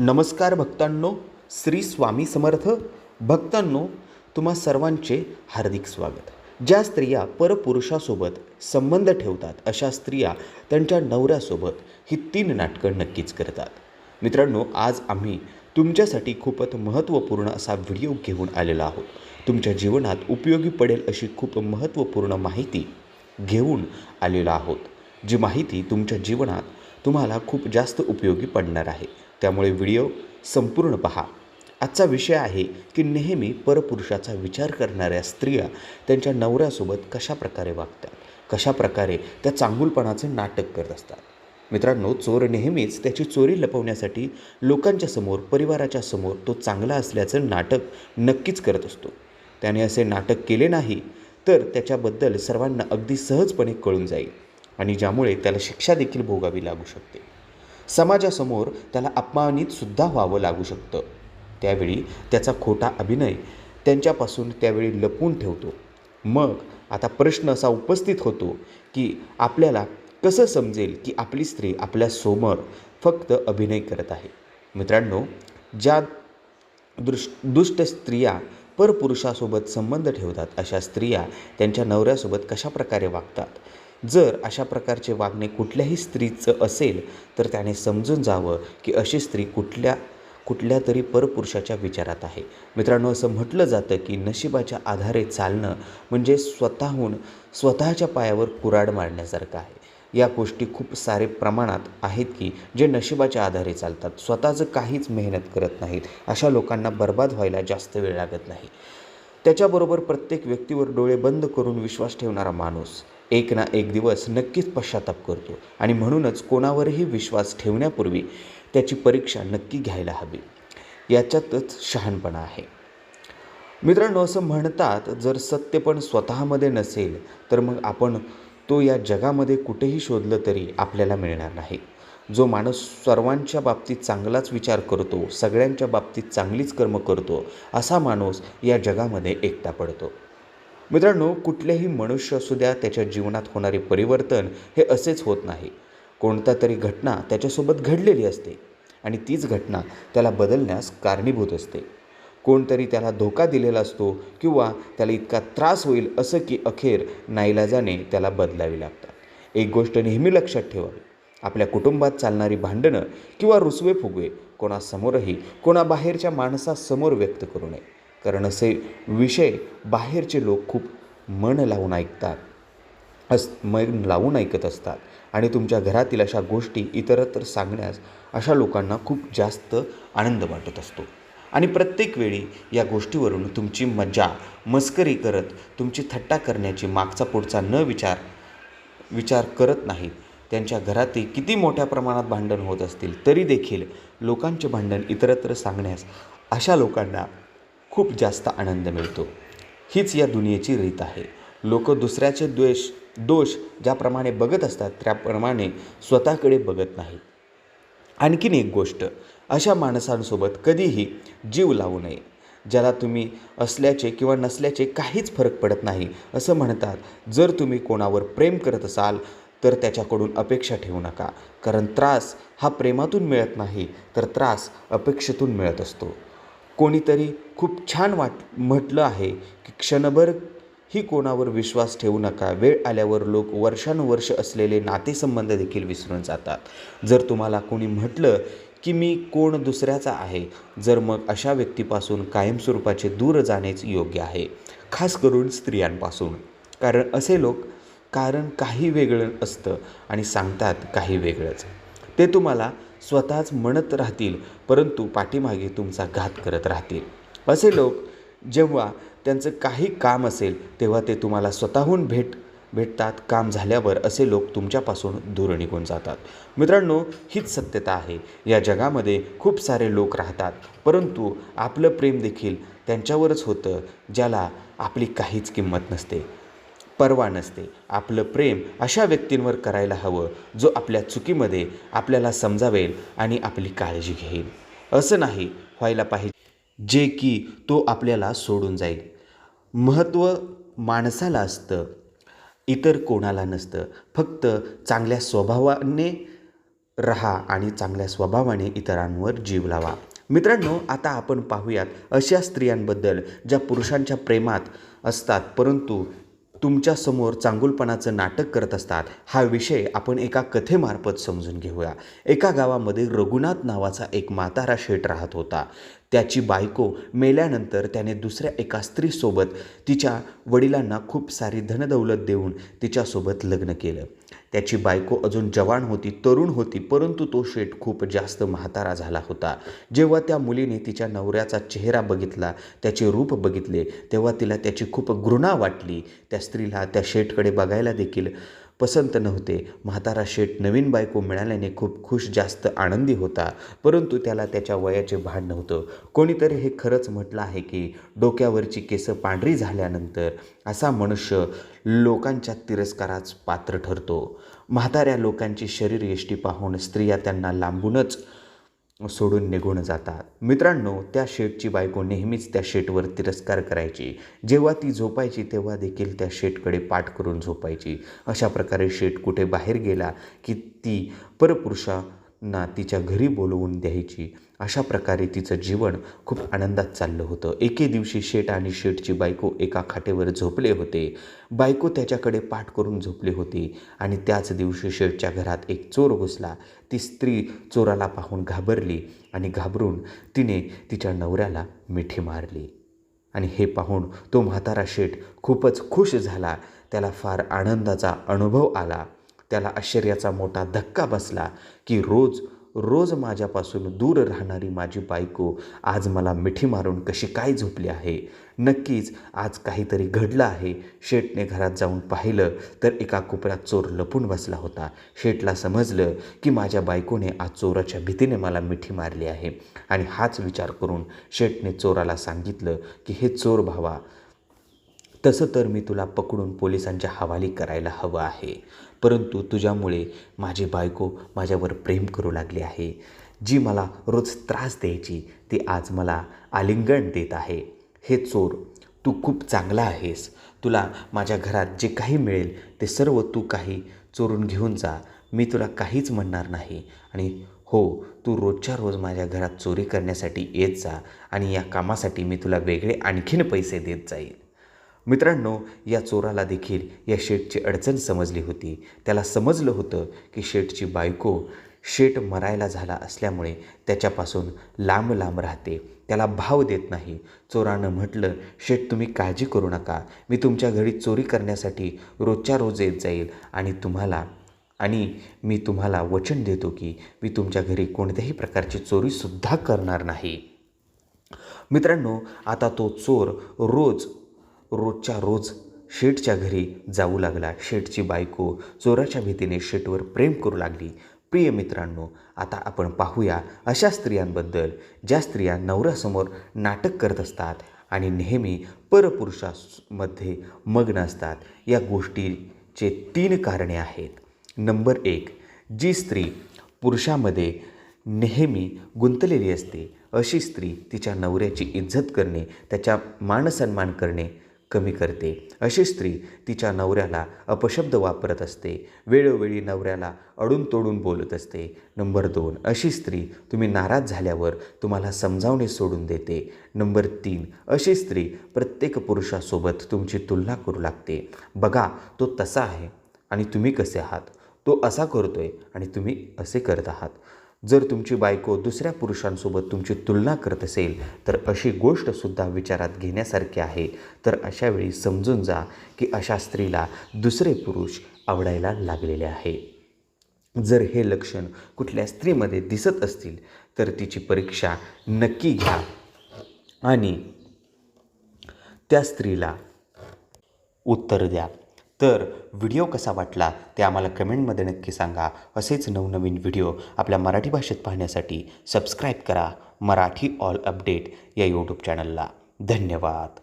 नमस्कार भक्तांनो श्री स्वामी समर्थ. भक्तांनो तुम्हा सर्वांचे हार्दिक स्वागत. ज्या स्त्रिया परपुरुषासोबत संबंध ठेवतात अशा स्त्रिया त्यांच्या नवऱ्यासोबत ही तीन नाटकं नक्कीच करतात. मित्रांनो आज आम्ही तुमच्यासाठी खूपच महत्त्वपूर्ण असा व्हिडिओ घेऊन आलेला आहोत. तुमच्या जीवनात उपयोगी पडेल अशी खूप महत्त्वपूर्ण माहिती घेऊन आलेलो आहोत. जी माहिती तुमच्या जीवनात तुम्हाला खूप जास्त उपयोगी पडणार आहे. त्यामुळे व्हिडिओ संपूर्ण पहा. आजचा विषय आहे की नेहमी परपुरुषाचा विचार करणाऱ्या स्त्रिया त्यांच्या नवऱ्यासोबत कशा प्रकारे वागतात? कशा प्रकारे त्या चांगुलपणाचे नाटक करत असतात? मित्रांनो चोर नेहमीच त्याची चोरी लपवण्यासाठी लोकांच्या समोर परिवाराच्या समोर तो चांगला असल्याचं नाटक नक्कीच करत असतो. त्याने असे नाटक केले नाही तर त्याच्याबद्दल सर्वांना अगदी सहजपणे कळून जाईल आणि ज्यामुळे त्याला शिक्षा देखील भोगावी लागू शकते. समाजासमोर त्याला अपमानितसुद्धा व्हावं लागू शकतं. त्यावेळी त्याचा खोटा अभिनय त्यांच्यापासून त्यावेळी लपवून ठेवतो. मग आता प्रश्न असा उपस्थित होतो की आपल्याला कसं समजेल की आपली स्त्री आपल्यासमोर फक्त अभिनय करत आहे? मित्रांनो ज्या दृश दुष्ट स्त्रिया परपुरुषासोबत संबंध ठेवतात अशा स्त्रिया त्यांच्या नवऱ्यासोबत कशा प्रकारे वागतात? जर अशा प्रकारचे वागणे कुठल्याही स्त्रीचं असेल तर त्याने समजून जावं की अशी स्त्री कुठल्या कुठल्या तरी परपुरुषाच्या विचारात आहे. मित्रांनो असं म्हटलं जातं की नशिबाच्या आधारे चालणं म्हणजे स्वतःहून स्वतःच्या पायावर कुराड मारण्यासारखं आहे. या गोष्टी खूप सारे प्रमाणात आहेत की जे नशिबाच्या आधारे चालतात. स्वतःचं काहीच मेहनत करत नाहीत. अशा लोकांना बर्बाद व्हायला जास्त वेळ लागत नाही. त्याच्याबरोबर प्रत्येक व्यक्तीवर डोळे बंद करून विश्वास ठेवणारा माणूस एक ना एक दिवस नक्कीच पश्चाताप करतो. आणि म्हणूनच कोणावरही विश्वास ठेवण्यापूर्वी त्याची परीक्षा नक्की घ्यायला हवी. याच्यातच शहाणपणा आहे. मित्रांनो असं म्हणतात जर सत्य पण स्वतःमध्ये नसेल तर मग आपण तो या जगामध्ये कुठेही शोधलं तरी आपल्याला मिळणार नाही. जो माणूस सर्वांच्या बाबतीत चांगलाच विचार करतो सगळ्यांच्या बाबतीत चांगलीच कर्म करतो असा माणूस या जगामध्ये एकटा पडतो. मित्रांनो कुठलेही मनुष्य असू द्या त्याच्या जीवनात होणारे परिवर्तन हे असेच होत नाही. कोणता तरी घटना त्याच्यासोबत घडलेली असते आणि तीच घटना त्याला बदलण्यास कारणीभूत असते. कोणतरी त्याला धोका दिलेला असतो किंवा त्याला इतका त्रास होईल असं की अखेर नाईलाजाने त्याला बदलावी लागतात. एक गोष्ट नेहमी लक्षात ठेवावी. आपल्या कुटुंबात चालणारी भांडणं किंवा रुसवे फुगवे कोणासमोरही कोणाबाहेरच्या माणसासमोर व्यक्त करू नये. कारण असे विषय बाहेरचे लोक खूप मन लावून ऐकतात. अस मन लावून ऐकत असतात. आणि तुमच्या घरातील अशा गोष्टी इतरत्र सांगण्यास अशा लोकांना खूप जास्त आनंद वाटत असतो. आणि प्रत्येक वेळी या गोष्टीवरून तुमची मजा मस्करी करत तुमची थट्टा करण्याची मागचा पुढचा न विचार विचार करत नाहीत. त्यांच्या घरातही किती मोठ्या प्रमाणात भांडण होत असतील तरी देखील लोकांचे भांडण इतरत्र सांगण्यास अशा लोकांना खूप जास्त आनंद मिळतो. हीच या दुनियेची रीत आहे. लोक दुसऱ्याचे द्वेष दोष ज्याप्रमाणे बघत असतात त्याप्रमाणे स्वतःकडे बघत नाहीत. आणखीन एक गोष्ट अशा माणसांसोबत कधीही जीव लावू नये. ज्याला तुम्ही असल्याचे किंवा नसल्याचे काहीच फरक पडत नाही असं म्हणतात. जर तुम्ही कोणावर प्रेम करत असाल तर त्याच्याकडून अपेक्षा ठेवू नका. कारण त्रास हा प्रेमातून मिळत नाही तर त्रास अपेक्षेतून मिळत असतो. कोणीतरी खूप छान वाट म्हटलं आहे की क्षणभर ही कोणावर विश्वास ठेवू नका. वेळ आल्यावर लोक वर्षानुवर्ष असलेले नातेसंबंध देखील विसरून जातात. जर तुम्हाला कोणी म्हटलं की मी कोण दुसऱ्याचा आहे जर मग अशा व्यक्तीपासून कायमस्वरूपाचे दूर जाणेच योग्य आहे खास करून स्त्रियांपासून. कारण असे लोक कारण काही वेगळं असतं आणि सांगतात काही वेगळंच. ते तुम्हाला स्वतःच म्हणत राहतील परंतु पाठीमागे तुमचा घात करत राहतील. असे लोक जेव्हा त्यांचं काही काम असेल तेव्हा ते तुम्हाला स्वतःहून भेट भेटतात काम झाल्यावर असे लोक तुमच्यापासून दूर निघून जातात. मित्रांनो हीच सत्यता आहे. या जगामध्ये खूप सारे लोक राहतात परंतु आपलं प्रेम देखील त्यांच्यावरच होतं ज्याला आपली काहीच किंमत नसते. पर्वा नसते. आपलं प्रेम अशा व्यक्तींवर करायला हवं जो आपल्या चुकीमध्ये आपल्याला समजावेल आणि आपली काळजी घेईल. असं नाही व्हायला पाहिजे जे की तो आपल्याला सोडून जाईल. महत्त्व माणसाला असतं. इतर कोणाला नसतं. फक्त चांगल्या स्वभावाने रहा आणि चांगल्या स्वभावाने इतरांवर जीव लावा. मित्रांनो आता आपण पाहूयात अशा स्त्रियांबद्दल ज्या पुरुषांच्या प्रेमात असतात परंतु तुमच्यासमोर चांगुलपणाचं नाटक करत असतात. हा विषय आपण एका कथेमार्फत समजून घेऊया. एका गावामध्ये रघुनाथ नावाचा एक म्हातारा शेठ राहत होता. त्याची बायको मेल्यानंतर त्याने दुसऱ्या एका स्त्रीसोबत तिच्या वडिलांना खूप सारी धनदौलत देऊन तिच्यासोबत लग्न केलं. त्याची बायको अजून जवान होती तरुण होती परंतु तो शेठ खूप जास्त म्हातारा झाला होता. जेव्हा त्या मुलीने तिच्या नवऱ्याचा चेहरा बघितला त्याचे रूप बघितले तेव्हा तिला त्याची खूप घृणा वाटली. त्या स्त्रीला त्या शेठकडे बघायला देखील पसंत नव्हते. म्हातारा शेठ नवीन बायको मिळाल्याने खूप खुश जास्त आनंदी होता. परंतु त्याला त्याच्या वयाचे भान नव्हतं. कोणीतरी हे खरंच म्हटलं आहे की डोक्यावरची केसं पांढरी झाल्यानंतर असा मनुष्य लोकांच्या तिरस्कारास पात्र ठरतो. म्हाताऱ्या लोकांची शरीरयष्टी पाहून स्त्रिया त्यांना लांबूनच सोडून निघून जातात. मित्रांनो त्या शेटची बायको नेहमीच त्या शेटवर तिरस्कार करायची. जेव्हा ती झोपायची तेव्हा देखील त्या शेटकडे पाठ करून झोपायची. अशा प्रकारे शेट कुठे बाहेर गेला की ती परपुरुषा तिच्या घरी बोलवून द्यायची. अशा प्रकारे तिचं जीवन खूप आनंदात चाललं होतं. एके दिवशी शेट आणि शेटची बायको एका खाटेवर झोपले होते. बायको त्याच्याकडे पाठ करून झोपली होती आणि त्याच दिवशी शेटच्या घरात एक चोर घुसला. ती स्त्री चोराला पाहून घाबरली आणि घाबरून तिने तिच्या नवऱ्याला मिठी मारली. आणि हे पाहून तो म्हातारा शेठ खूपच खुश झाला. त्याला फार आनंदाचा अनुभव आला. त्याला आश्चर्याचा मोठा धक्का बसला की रोज रोज माझ्यापासून दूर राहणारी माझी बायको आज मला मिठी मारून कशी काय झोपली आहे? नक्कीच आज काहीतरी घडलं आहे. शेठने घरात जाऊन पाहिलं तर एका कोपऱ्यात चोर लपून बसला होता. शेठला समजलं की माझ्या बायकोने आज चोराच्या भीतीने मला मिठी मारली आहे. आणि हाच विचार करून शेठने चोराला सांगितलं की हे चोर भावा तसं तर मी तुला पकडून पोलिसांच्या हवाली करायला हवं आहे. परंतु तुझ्यामुळे माझी बायको माझ्यावर प्रेम करू लागली आहे. जी मला रोज त्रास द्यायची ती आज मला आलिंगण देत आहे. हे चोर तू खूप चांगला आहेस. तुला माझ्या घरात जे काही मिळेल ते सर्व तू काही चोरून घेऊन जा. मी तुला काहीच म्हणणार नाही. आणि हो तू रोजच्या रोज माझ्या घरात चोरी करण्यासाठी येत जा आणि या कामासाठी मी तुला वेगळे आणखीन पैसे देत जाईल मित्रांनो या चोराला देखील या शेठची अडचण समजली होती. त्याला समजलं होतं की शेठची बायको शेठ मरायला झाला असल्यामुळे त्याच्यापासून लांब लांब राहते. त्याला भाव देत नाही. चोरानं म्हटलं शेठ तुम्ही काळजी करू नका. मी तुमच्या घरी चोरी करण्यासाठी रोजच्या रोज येत जाईल आणि तुम्हाला आणि मी तुम्हाला वचन देतो की मी तुमच्या घरी कोणत्याही प्रकारची चोरीसुद्धा करणार नाही. मित्रांनो आता तो चोर रोज रोजच्या रोज शेठच्या घरी जाऊ लागला. शेठची बायको चोराच्या भीतीने शेठवर प्रेम करू लागली. प्रिय मित्रांनो आता आपण पाहूया अशा स्त्रियांबद्दल ज्या स्त्रिया नवऱ्यासमोर नाटक करत असतात आणि नेहमी परपुरुषामध्ये मग्न असतात. या गोष्टीचे तीन कारणे आहेत. नंबर एक जी स्त्री पुरुषामध्ये नेहमी गुंतलेली असते अशी स्त्री तिच्या नवऱ्याची इज्जत करणे त्याच्या मानसन्मान करणे कमी करते. अशी स्त्री तिच्या नवऱ्याला अपशब्द वापरत असते. वेळोवेळी नवऱ्याला अडून तोडून बोलत असते. नंबर दोन अशी स्त्री तुम्ही नाराज झाल्यावर तुम्हाला समजावणे सोडून देते. नंबर तीन अशी स्त्री प्रत्येक पुरुषासोबत तुमची तुलना करू लागते. बघा तो तसा आहे आणि तुम्ही कसे आहात? तो असा करतोय आणि तुम्ही असे करत आहात. जर तुमची बायको दुसऱ्या पुरुषांसोबत तुमची तुलना करत असेल तर अशी गोष्टसुद्धा विचारात घेण्यासारखी आहे. तर अशा वेळी समजून जा की अशा स्त्रीला दुसरे पुरुष आवडायला लागलेले आहे. जर हे लक्षण कुठल्या स्त्रीमध्ये दिसत असतील तर तिची परीक्षा नक्की घ्या आणि त्या स्त्रीला उत्तर द्या. तर व्हिडिओ कसा वाटला ते आम्हाला कमेंटमध्ये नक्की सांगा. असेच नवनवीन व्हिडिओ आपल्या मराठी भाषेत पाहण्यासाठी सबस्क्राईब करा. मराठी ऑल अपडेट या यूट्यूब चॅनलला धन्यवाद.